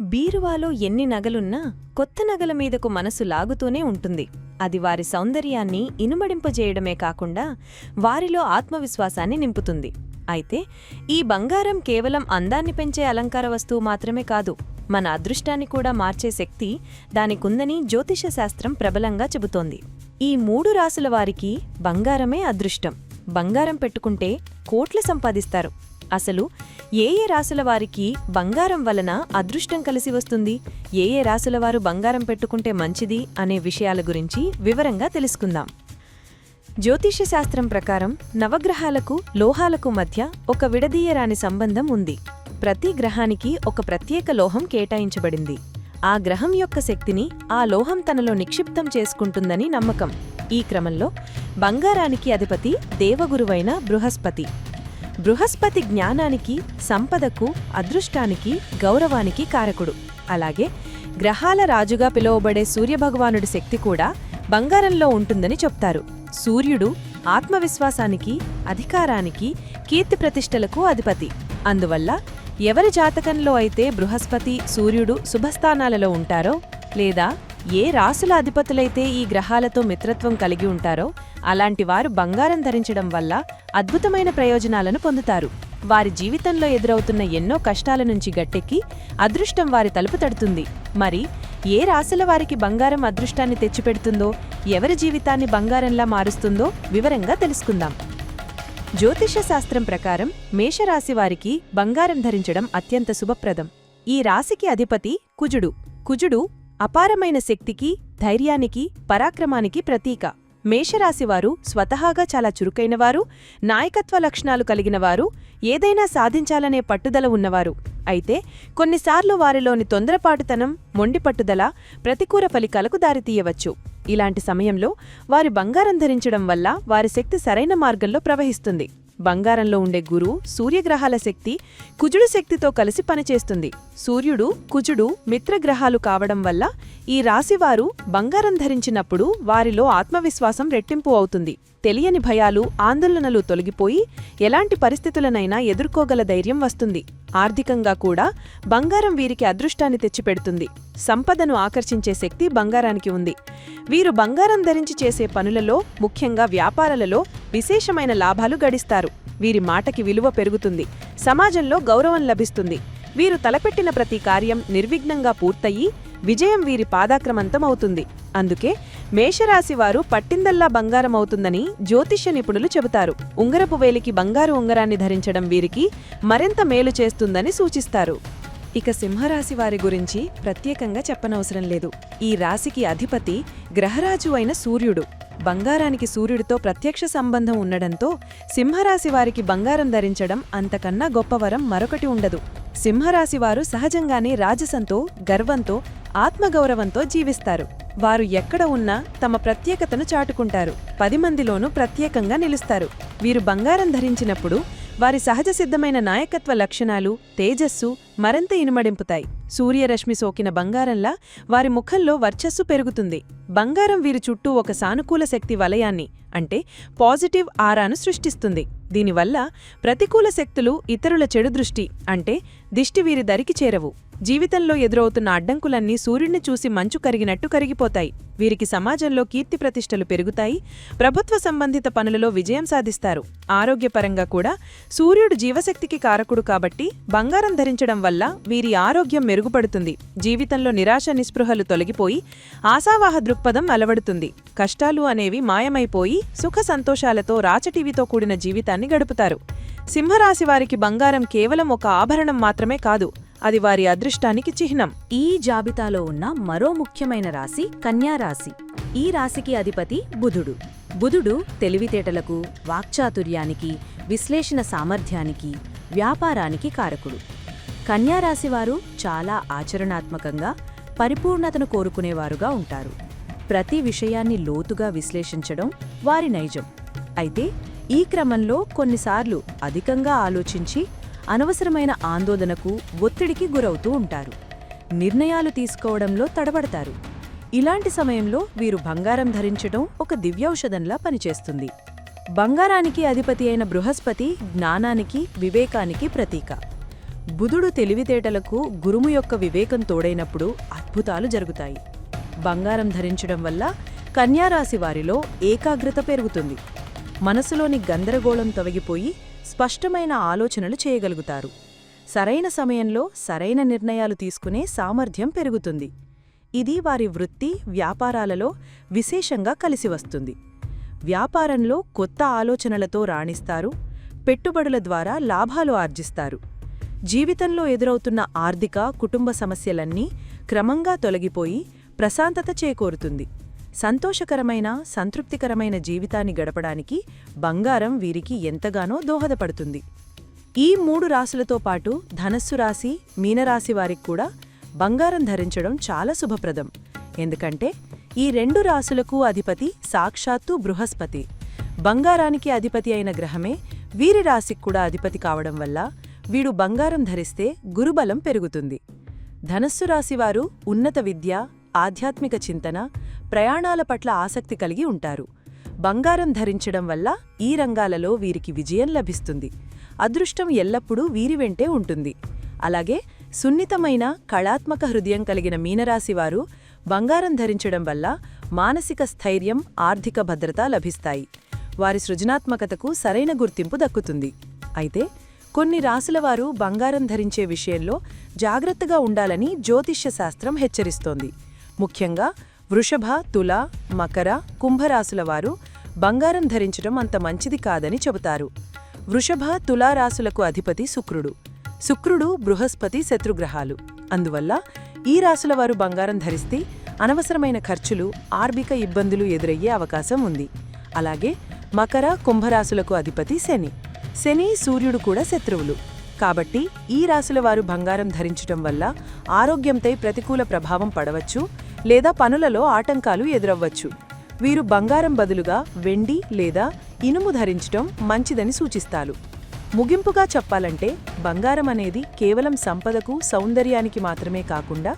బీరువాలో ఎన్ని నగలున్నా కొత్త నగల మీదకు మనసు లాగుతూనే ఉంటుంది. అది వారి సౌందర్యాన్ని ఇనుమడింపజేయడమే కాకుండా వారిలో ఆత్మవిశ్వాసాన్ని నింపుతుంది. అయితే ఈ బంగారం కేవలం అందాన్ని పెంచే అలంకార వస్తువు మాత్రమే కాదు మన అదృష్టాన్ని కూడా మార్చే శక్తి దానికుందని జ్యోతిష శాస్త్రం ప్రబలంగా చెబుతోంది. ఈ మూడు రాసుల వారికి బంగారమే అదృష్టం. బంగారం పెట్టుకుంటే కోట్లు సంపాదిస్తారు. అసలు ఏ ఏ రాసుల వారికి బంగారం వలన అదృష్టం కలిసి వస్తుంది? ఏ ఏ రాసుల వారు బంగారం పెట్టుకుంటే మంచిది? అనే విషయాల గురించి వివరంగా తెలుసుకుందాం. జ్యోతిష్య శాస్త్రం ప్రకారం నవగ్రహాలకు లోహాలకు మధ్య ఒక విడదీయరాని సంబంధం ఉంది. ప్రతి గ్రహానికి ఒక ప్రత్యేక లోహం కేటాయించబడింది. ఆ గ్రహం యొక్క శక్తిని ఆ లోహం తనలో నిక్షిప్తం చేసుకుంటుందని నమ్మకం. ఈ క్రమంలో బంగారానికి అధిపతి దేవగురువైన బృహస్పతి. బృహస్పతి జ్ఞానానికి సంపదకు అదృష్టానికి గౌరవానికి కారకుడు. అలాగే గ్రహాల రాజుగా పిలువబడే సూర్యభగవానుడి శక్తి కూడా బంగారంలో ఉంటుందని చెప్తారు. సూర్యుడు ఆత్మవిశ్వాసానికి అధికారానికి కీర్తి ప్రతిష్టలకు అధిపతి. అందువల్ల ఎవరి జాతకంలో అయితే బృహస్పతి సూర్యుడు శుభస్థానాలలో ఉంటారో లేదా ఏ రాసుల అధిపతులైతే ఈ గ్రహాలతో మిత్రత్వం కలిగి ఉంటారో అలాంటి వారు బంగారం ధరించడం వల్ల అద్భుతమైన ప్రయోజనాలను పొందుతారు. వారి జీవితంలో ఎదురవుతున్న ఎన్నో కష్టాల నుంచి గట్టెక్కి అదృష్టం వారి తలుపు తడుతుంది. మరి ఏ రాశుల వారికి బంగారం అదృష్టాన్ని తెచ్చిపెడుతుందో ఎవరి జీవితాన్ని బంగారంలా మారుస్తుందో వివరంగా తెలుసుకుందాం. జ్యోతిష శాస్త్రం ప్రకారం మేషరాశి వారికి బంగారం ధరించడం అత్యంత శుభప్రదం. ఈ రాశికి అధిపతి కుజుడు. కుజుడు అపారమైన శక్తికి ధైర్యానికి పరాక్రమానికి ప్రతీక. మేషరాశివారు స్వతహాగా చాలా చురుకైనవారు నాయకత్వ లక్షణాలు కలిగినవారు ఏదైనా సాధించాలనే పట్టుదల ఉన్నవారు. అయితే కొన్నిసార్లు వారిలోని తొందరపాటుతనం మొండిపట్టుదల ప్రతికూల ఫలితాలకు దారితీయవచ్చు. ఇలాంటి సమయంలో వారి బంగారం ధరించడం వల్ల వారి శక్తి సరైన మార్గంలో ప్రవహిస్తుంది. బంగారంలో ఉండే గురు సూర్యగ్రహాల శక్తి కుజుడు శక్తితో కలిసి పనిచేస్తుంది. సూర్యుడు కుజుడు మిత్రగ్రహాలు కావడం వల్ల ఈ రాశివారు బంగారం ధరించినప్పుడు వారిలో ఆత్మవిశ్వాసం రెట్టింపు అవుతుంది. తెలియని భయాలు ఆందోళనలు తొలగిపోయి ఎలాంటి పరిస్థితులనైనా ఎదుర్కోగల ధైర్యం వస్తుంది. ఆర్థికంగా కూడా బంగారం వీరికి అదృష్టాన్ని తెచ్చిపెడుతుంది. సంపదను ఆకర్షించే శక్తి బంగారానికి ఉంది. వీరు బంగారం ధరించి చేసే పనులలో ముఖ్యంగా వ్యాపారాలలో విశేషమైన లాభాలు గడిస్తారు. వీరి మాటకి విలువ పెరుగుతుంది. సమాజంలో గౌరవం లభిస్తుంది. వీరు తలపెట్టిన ప్రతి కార్యం నిర్విఘ్నంగా పూర్తయి విజయం వీరి పాదాక్రమంతం అవుతుంది. అందుకే మేషరాశివారు పట్టిందల్లా బంగారం అవుతుందని జ్యోతిష్య నిపుణులు చెబుతారు. ఉంగరపు వేలికి బంగారు ఉంగరాన్ని ధరించడం వీరికి మరింత మేలు చేస్తుందని సూచిస్తారు. ఇక సింహరాశి వారి గురించి ప్రత్యేకంగా చెప్పనవసరం లేదు. ఈ రాశికి అధిపతి గ్రహరాజు అయిన సూర్యుడు. బంగారానికి సూర్యుడితో ప్రత్యక్ష సంబంధం ఉండడంతో సింహరాశి వారికి బంగారం ధరించడం అంతకన్నా గొప్పవరం మరొకటి ఉండదు. సింహరాశివారు సహజంగానే రాజసంతో గర్వంతో ఆత్మగౌరవంతో జీవిస్తారు. వారు ఎక్కడ ఉన్నా తమ ప్రత్యేకతను చాటుకుంటారు. పది మందిలోనూ ప్రత్యేకంగా నిలుస్తారు. వీరు బంగారం ధరించినప్పుడు వారి సహజ సిద్ధమైన నాయకత్వ లక్షణాలు తేజస్సు మరింత ఇనుమడింపుతాయి. సూర్యరశ్మి సోకిన బంగారంలా వారి ముఖంలో వర్చస్సు పెరుగుతుంది. బంగారం వీరి చుట్టూ ఒక సానుకూల శక్తి వలయాన్ని అంటే పాజిటివ్ ఆరాను సృష్టిస్తుంది. దీనివల్ల ప్రతికూల శక్తులు ఇతరుల చెడు దృష్టి అంటే దిష్టి వీరి దరికి చేరవు. జీవితంలో ఎదురవుతున్న అడ్డంకులన్నీ సూర్యుడిని చూసి మంచు కరిగినట్టు కరిగిపోతాయి. వీరికి సమాజంలో కీర్తి ప్రతిష్టలు పెరుగుతాయి. ప్రభుత్వ సంబంధిత పనులలో విజయం సాధిస్తారు. ఆరోగ్యపరంగా కూడా సూర్యుడు జీవశక్తికి కారకుడు కాబట్టి బంగారం ధరించడం వల్ల వీరి ఆరోగ్యం మెరుగుపడుతుంది. జీవితంలో నిరాశ నిస్పృహలు తొలగిపోయి ఆశావాహ దృక్పథం అలవడుతుంది. కష్టాలు అనేవి మాయమైపోయి సుఖ సంతోషాలతో రాచటీవితో కూడిన జీవితాన్ని గడుపుతారు. సింహరాశి వారికి బంగారం కేవలం ఒక ఆభరణం మాత్రమే కాదు. అది వారి అదృష్టానికి చిహ్నం. ఈ జాబితాలో ఉన్న మరో ముఖ్యమైన రాశి కన్యారాశి ఈ రాశికి అధిపతి బుధుడు. బుధుడు తెలివితేటలకు వాక్చాతుర్యానికి విశ్లేషణ సామర్థ్యానికి వ్యాపారానికి కారకుడు. కన్యారాశివారు చాలా ఆచరణాత్మకంగా పరిపూర్ణతను కోరుకునేవారుగా ఉంటారు. ప్రతి విషయాన్ని లోతుగా విశ్లేషించడం వారి నైజం. అయితే ఈ క్రమంలో కొన్నిసార్లు అధికంగా ఆలోచించి అనవసరమైన ఆందోళనకు ఒత్తిడికి గురవుతూ ఉంటారు. నిర్ణయాలు తీసుకోవడంలో తడబడతారు. ఇలాంటి సమయంలో వీరు బంగారం ధరించడం ఒక దివ్యౌషధంలా పనిచేస్తుంది. బంగారానికి అధిపతి అయిన బృహస్పతి జ్ఞానానికి వివేకానికి ప్రతీక. బుధుడు తెలివితేటలకు గురుము యొక్క వివేకం తోడైనప్పుడు అద్భుతాలు జరుగుతాయి. బంగారం ధరించడం వల్ల కన్యారాశి వారిలో ఏకాగ్రత పెరుగుతుంది. మనసులోని గందరగోళం తొలగిపోయి స్పష్టమైన ఆలోచనలు చేయగలుగుతారు. సరైన సమయంలో సరైన నిర్ణయాలు తీసుకునే సామర్థ్యం పెరుగుతుంది. ఇది వారి వృత్తి వ్యాపారాలలో విశేషంగా కలిసి వస్తుంది. వ్యాపారంలో కొత్త ఆలోచనలతో రాణిస్తారు పెట్టుబడుల ద్వారా లాభాలు ఆర్జిస్తారు. జీవితంలో ఎదురవుతున్న ఆర్థిక కుటుంబ సమస్యలన్నీ క్రమంగా తొలగిపోయి ప్రశాంతత చేకూరుతుంది. సంతోషకరమైన సంతృప్తికరమైన జీవితాన్ని గడపడానికి బంగారం వీరికి ఎంతగానో దోహదపడుతుంది. ఈ మూడు రాశులతో పాటు ధనస్సు రాశి మీనరాశి వారికి కూడా బంగారం ధరించడం చాలా శుభప్రదం. ఎందుకంటే ఈ రెండు రాశులకు అధిపతి సాక్షాత్తు బృహస్పతి. బంగారానికి అధిపతి అయిన గ్రహమే వీరి రాశికి కూడా అధిపతి కావడం వల్ల వీడు బంగారం ధరిస్తే గురుబలం పెరుగుతుంది. ధనస్సు రాశివారు ఉన్నత విద్య ఆధ్యాత్మిక చింతన ప్రయాణాల పట్ల ఆసక్తి కలిగి ఉంటారు. బంగారం ధరించడం వల్ల ఈ రంగాలలో వీరికి విజయం లభిస్తుంది. అదృష్టం ఎల్లప్పుడూ వీరి వెంటే ఉంటుంది. అలాగే సున్నితమైన కళాత్మక హృదయం కలిగిన మీనరాశివారు బంగారం ధరించడం వల్ల మానసిక స్థైర్యం ఆర్థిక భద్రత లభిస్తాయి. వారి సృజనాత్మకతకు సరైన గుర్తింపు దక్కుతుంది. అయితే కొన్ని రాశులవారు బంగారం ధరించే విషయంలో జాగ్రత్తగా ఉండాలని జ్యోతిష్య శాస్త్రం హెచ్చరిస్తోంది. ముఖ్యంగా వృషభ తుల మకర కుంభరాశుల వారు బంగారం ధరించడం అంత మంచిది కాదని చెబుతారు. వృషభ తులారాశులకు అధిపతి శుక్రుడు. శుక్రుడు బృహస్పతి శత్రుగ్రహాలు. అందువల్ల ఈ రాశుల వారు బంగారం ధరిస్తే అనవసరమైన ఖర్చులు ఆర్థిక ఇబ్బందులు ఎదురయ్యే అవకాశం ఉంది. అలాగే మకర కుంభరాశులకు అధిపతి శని. శని సూర్యుడు కూడా శత్రువులు. కాబట్టి ఈ రాశుల వారు బంగారం ధరించటం వల్ల ఆరోగ్యంపై ప్రతికూల ప్రభావం పడవచ్చు. లేదా పనులలో ఆటంకాలు ఎదురవ్వచ్చు. వీరు బంగారం బదులుగా వెండి లేదా ఇనుము ధరించటం మంచిదని సూచిస్తారు. ముగింపుగా చెప్పాలంటే బంగారం అనేది కేవలం సంపదకు సౌందర్యానికి మాత్రమే కాకుండా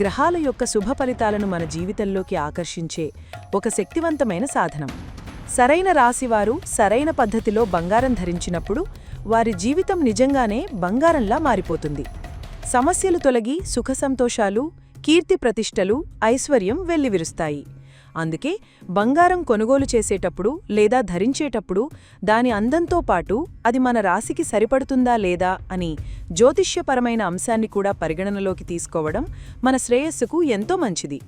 గ్రహాల యొక్క శుభ ఫలితాలను మన జీవితంలోకి ఆకర్షించే ఒక శక్తివంతమైన సాధనం. సరైన రాశివారు సరైన పద్ధతిలో బంగారం ధరించినప్పుడు వారి జీవితం నిజంగానే బంగారంలా మారిపోతుంది. సమస్యలు తొలగి సుఖ సంతోషాలు కీర్తి ప్రతిష్టలు ఐశ్వర్యం వెల్లివిరుస్తాయి. అందుకే బంగారం కొనుగోలు చేసేటప్పుడు లేదా ధరించేటప్పుడు దాని అందంతో పాటు అది మన రాశికి సరిపడుతుందా లేదా అని జ్యోతిష్యపరమైన అంశాన్ని కూడా పరిగణనలోకి తీసుకోవడం మన శ్రేయస్సుకు ఎంతో మంచిది.